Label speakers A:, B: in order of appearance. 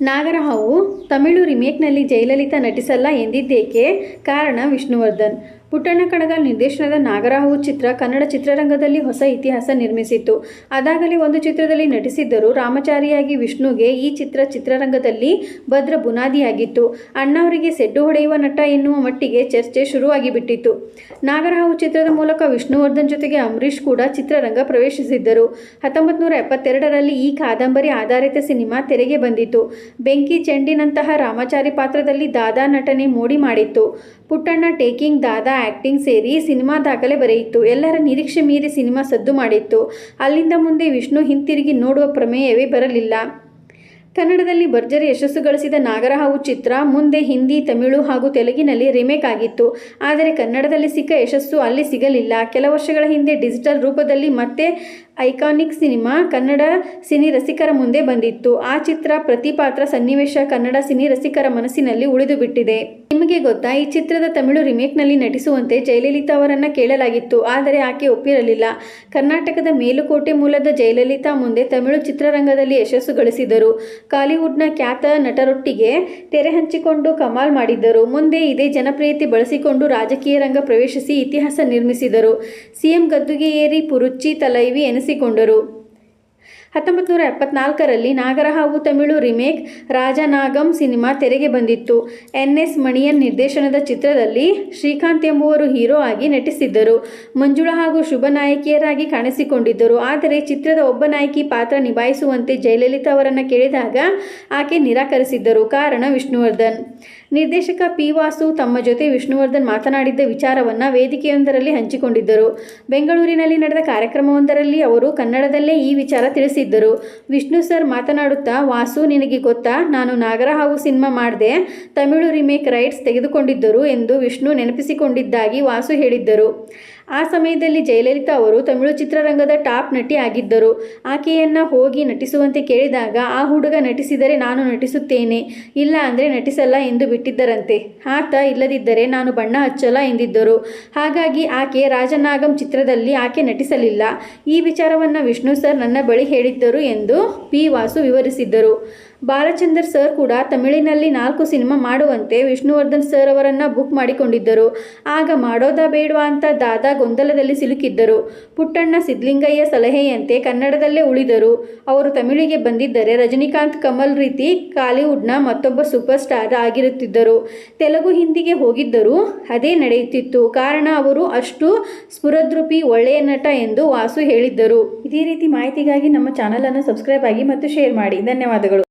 A: ನಾಗರಹಾವು ತಮಿಳು ರಿಮೇಕ್ನಲ್ಲಿ ಜಯಲಲಿತಾ ನಟಿಸಲ್ಲ ಎಂದಿದ್ದೇಕೆ ಕಾರಣ ವಿಷ್ಣುವರ್ಧನ್. ಪುಟ್ಟಣ್ಣ ಕಣಗಾಲ್ ನಿರ್ದೇಶನದ ನಾಗರಾಹು ಚಿತ್ರ ಕನ್ನಡ ಚಿತ್ರರಂಗದಲ್ಲಿ ಹೊಸ ಇತಿಹಾಸ ನಿರ್ಮಿಸಿತ್ತು. ಅದಾಗಲೇ ಒಂದು ಚಿತ್ರದಲ್ಲಿ ನಟಿಸಿದ್ದರೂ ರಾಮಚಾರಿಯಾಗಿ ವಿಷ್ಣುಗೆ ಈ ಚಿತ್ರ ಚಿತ್ರರಂಗದಲ್ಲಿ ಭದ್ರ ಬುನಾದಿಯಾಗಿತ್ತು. ಅಣ್ಣವರಿಗೆ ಸೆಡ್ಡು ಹೊಡೆಯುವ ನಟ ಎನ್ನುವ ಮಟ್ಟಿಗೆ ಚರ್ಚೆ ಶುರುವಾಗಿ ಬಿಟ್ಟಿತ್ತು ನಾಗರಾಹು ಚಿತ್ರದ ಮೂಲಕ ವಿಷ್ಣುವರ್ಧನ್ ಜೊತೆಗೆ ಅಂಬರೀಷ್ ಕೂಡ ಚಿತ್ರರಂಗ ಪ್ರವೇಶಿಸಿದ್ದರು. ಹತ್ತೊಂಬತ್ತು ನೂರ ಎಪ್ಪತ್ತೆರಡರಲ್ಲಿ ಈ ಕಾದಂಬರಿ ಆಧಾರಿತ ಸಿನಿಮಾ ತೆರೆಗೆ ಬಂದಿತು ಬೆಂಕಿ ಚೆಂಡಿನಂತಹ ರಾಮಚಾರಿ ಪಾತ್ರದಲ್ಲಿ ದಾದಾ ನಟನೆ ಮೋಡಿ ಮಾಡಿತ್ತು. ಪುಟ್ಟಣ್ಣ ಟೇಕಿಂಗ್ ದಾದಾ ಆ್ಯಕ್ಟಿಂಗ್ ಸೇರಿ ಸಿನಿಮಾ ದಾಖಲೆ ಬರೆಯಿತು. ಎಲ್ಲರ ನಿರೀಕ್ಷೆ ಮೀರಿ ಸಿನಿಮಾ ಸದ್ದು ಮಾಡಿತ್ತು. ಅಲ್ಲಿಂದ ಮುಂದೆ ವಿಷ್ಣು ಹಿಂತಿರುಗಿ ನೋಡುವ ಪ್ರಮೇಯವೇ ಬರಲಿಲ್ಲ. ಕನ್ನಡದಲ್ಲಿ ಭರ್ಜರಿ ಯಶಸ್ಸು ಗಳಿಸಿದ ನಾಗರಹಾವು ಚಿತ್ರ ಮುಂದೆ ಹಿಂದಿ, ತಮಿಳು ಹಾಗೂ ತೆಲುಗಿನಲ್ಲಿ ರಿಮೇಕ್ ಆಗಿತ್ತು. ಆದರೆ ಕನ್ನಡದಲ್ಲಿ ಸಿಕ್ಕ ಯಶಸ್ಸು ಅಲ್ಲಿ ಸಿಗಲಿಲ್ಲ. ಕೆಲ ವರ್ಷಗಳ ಹಿಂದೆ ಡಿಜಿಟಲ್ ರೂಪದಲ್ಲಿ ಮತ್ತೆ ಐಕಾನಿಕ್ ಸಿನಿಮಾ ಕನ್ನಡ ಸಿನಿ ರಸಿಕರ ಮುಂದೆ ಬಂದಿತ್ತು. ಆ ಚಿತ್ರ ಪ್ರತಿ ಪಾತ್ರ ಸನ್ನಿವೇಶ ಕನ್ನಡ ಸಿನಿ ರಸಿಕರ ಮನಸ್ಸಿನಲ್ಲಿ ಉಳಿದು ಬಿಟ್ಟಿದೆ. ನಿಮಗೆ ಗೊತ್ತಾ, ಈ ಚಿತ್ರದ ತಮಿಳು ರಿಮೇಕ್ನಲ್ಲಿ ನಟಿಸುವಂತೆ ಜಯಲಲಿತಾ ಅವರನ್ನ ಕೇಳಲಾಗಿತ್ತು, ಆದರೆ ಆಕೆ ಒಪ್ಪಿರಲಿಲ್ಲ. ಕರ್ನಾಟಕದ ಮೇಲುಕೋಟೆ ಮೂಲದ ಜಯಲಲಿತಾ ಮುಂದೆ ತಮಿಳು ಚಿತ್ರರಂಗದಲ್ಲಿ ಯಶಸ್ಸು ಗಳಿಸಿದರು. ಕಾಲಿವುಡ್ನ ಖ್ಯಾತ ನಟರೊಟ್ಟಿಗೆ ತೆರೆ ಹಂಚಿಕೊಂಡು ಕಮಾಲ್ ಮಾಡಿದ್ದರು. ಮುಂದೆ ಇದೇ ಜನಪ್ರಿಯತೆ ಬಳಸಿಕೊಂಡು ರಾಜಕೀಯ ರಂಗ ಪ್ರವೇಶಿಸಿ ಇತಿಹಾಸ ನಿರ್ಮಿಸಿದರು. ಸಿಎಂ ಗದ್ದುಗೆ ಏರಿ ಪುರುಚ್ಚಿ ತಲೈವಿ ಎನಿಸಿಕೊಂಡರು ಹತ್ತೊಂಬತ್ತು ನೂರ ಎಪ್ಪತ್ನಾಲ್ಕರಲ್ಲಿ ಹಾಗೂ ತಮಿಳು ರಿಮೇಕ್ ರಾಜನಾಗಂ ಸಿನಿಮಾ ತೆರೆಗೆ ಬಂದಿತ್ತು. ಎನ್ ಎಸ್ ಮಣಿಯನ್ ನಿರ್ದೇಶನದ ಚಿತ್ರದಲ್ಲಿ ಶ್ರೀಕಾಂತ್ ಎಂಬುವರು ಹೀರೋ ಆಗಿ ನಟಿಸಿದ್ದರು. ಮಂಜುಳಾ ಹಾಗೂ ಶುಭ ನಾಯಕಿಯರಾಗಿ ಕಾಣಿಸಿಕೊಂಡಿದ್ದರು. ಆದರೆ ಚಿತ್ರದ ಒಬ್ಬ ನಾಯಕಿ ಪಾತ್ರ ನಿಭಾಯಿಸುವಂತೆ ಜಯಲಲಿತಾ ಅವರನ್ನು ಕೇಳಿದಾಗ ಆಕೆ ನಿರಾಕರಿಸಿದ್ದರು. ಕಾರಣ ವಿಷ್ಣುವರ್ಧನ್. ನಿರ್ದೇಶಕ ಪಿ ವಾಸು ತಮ್ಮ ಜೊತೆ ವಿಷ್ಣುವರ್ಧನ್ ಮಾತನಾಡಿದ್ದ ವಿಚಾರವನ್ನು ವೇದಿಕೆಯೊಂದರಲ್ಲಿ ಹಂಚಿಕೊಂಡಿದ್ದರು. ಬೆಂಗಳೂರಿನಲ್ಲಿ ನಡೆದ ಕಾರ್ಯಕ್ರಮವೊಂದರಲ್ಲಿ ಅವರು ಕನ್ನಡದಲ್ಲೇ ಈ ವಿಚಾರ ತಿಳಿಸಿದ್ದರು ವಿಷ್ಣು ಸರ್ ಮಾತನಾಡುತ್ತಾ, ವಾಸು, ನಿನಗೆ ಗೊತ್ತಾ? ನಾನು ನಾಗರ ಹಾಗೂ ಸಿನಿಮಾ ಮಾಡಿದೆ. ತಮಿಳು ರಿಮೇಕ್ ರೈಟ್ಸ್ ತೆಗೆದುಕೊಂಡಿದ್ದರು ಎಂದು ವಿಷ್ಣು ನೆನಪಿಸಿಕೊಂಡಿದ್ದಾಗಿ ವಾಸು ಹೇಳಿದ್ದರು. ಆ ಸಮಯದಲ್ಲಿ ಜಯಲಲಿತಾ ಅವರು ತಮಿಳು ಚಿತ್ರರಂಗದ ಟಾಪ್ ನಟಿ ಆಗಿದ್ದರು. ಆಕೆಯನ್ನ ಹೋಗಿ ನಟಿಸುವಂತೆ ಕೇಳಿದಾಗ, ಆ ಹುಡುಗ ನಟಿಸಿದರೆ ನಾನು ನಟಿಸುತ್ತೇನೆ. ಇಲ್ಲ ಅಂದರೆ ನಟಿಸಲ್ಲ ಎಂದು ಬಿಟ್ಟಿದ್ದರಂತೆ. ಆತ ಇಲ್ಲದಿದ್ದರೆ ನಾನು ಬಣ್ಣ ಹಚ್ಚಲ್ಲ ಎಂದಿದ್ದರು. ಹಾಗಾಗಿ ಆಕೆ ರಾಜನಾಗಂ ಚಿತ್ರದಲ್ಲಿ ಆಕೆ ನಟಿಸಲಿಲ್ಲ. ಈ ವಿಚಾರವನ್ನು ವಿಷ್ಣು ಸರ್ ನನ್ನ ಬಳಿ ಹೇಳಿದ್ದರು ಎಂದು ಪಿ ವಾಸು ವಿವರಿಸಿದ್ದರು. ಬಾಲಚಂದರ್ ಸರ್ ಕೂಡ ತಮಿಳಿನಲ್ಲಿ ನಾಲ್ಕು ಸಿನಿಮಾ ಮಾಡುವಂತೆ ವಿಷ್ಣುವರ್ಧನ್ ಸರ್ ಅವರನ್ನು ಬುಕ್ ಮಾಡಿಕೊಂಡಿದ್ದರು. ಆಗ ಮಾಡೋದಾ ಬೇಡವಾ ಅಂತ ದಾದಾ ಗೊಂದಲದಲ್ಲಿ ಸಿಲುಕಿದ್ದರು. ಪುಟ್ಟಣ್ಣ ಸಿದ್ಲಿಂಗಯ್ಯ ಸಲಹೆಯಂತೆ ಕನ್ನಡದಲ್ಲೇ ಉಳಿದರು. ಅವರು ತಮಿಳಿಗೆ ಬಂದಿದ್ದರೆ ರಜನಿಕಾಂತ್ ಕಮಲ್ ರೀತಿ ಕಾಲಿವುಡ್ನ ಮತ್ತೊಬ್ಬ ಸೂಪರ್ ಸ್ಟಾರ್ ಆಗಿರುತ್ತಿದ್ದರು. ತೆಲುಗು ಹಿಂದಿಗೆ ಹೋಗಿದ್ದರೂ ಅದೇ ನಡೆಯುತ್ತಿತ್ತು. ಕಾರಣ ಅವರು ಅಷ್ಟು ಸ್ಫುರದ್ರೂಪಿ, ಒಳ್ಳೆಯ ನಟ ಎಂದು ವಾಸು ಹೇಳಿದ್ದರು. ಇದೇ ರೀತಿ ಮಾಹಿತಿಗಾಗಿ ನಮ್ಮ ಚಾನಲನ್ನು ಸಬ್ಸ್ಕ್ರೈಬ್ ಆಗಿ ಮತ್ತು ಶೇರ್ ಮಾಡಿ. ಧನ್ಯವಾದಗಳು.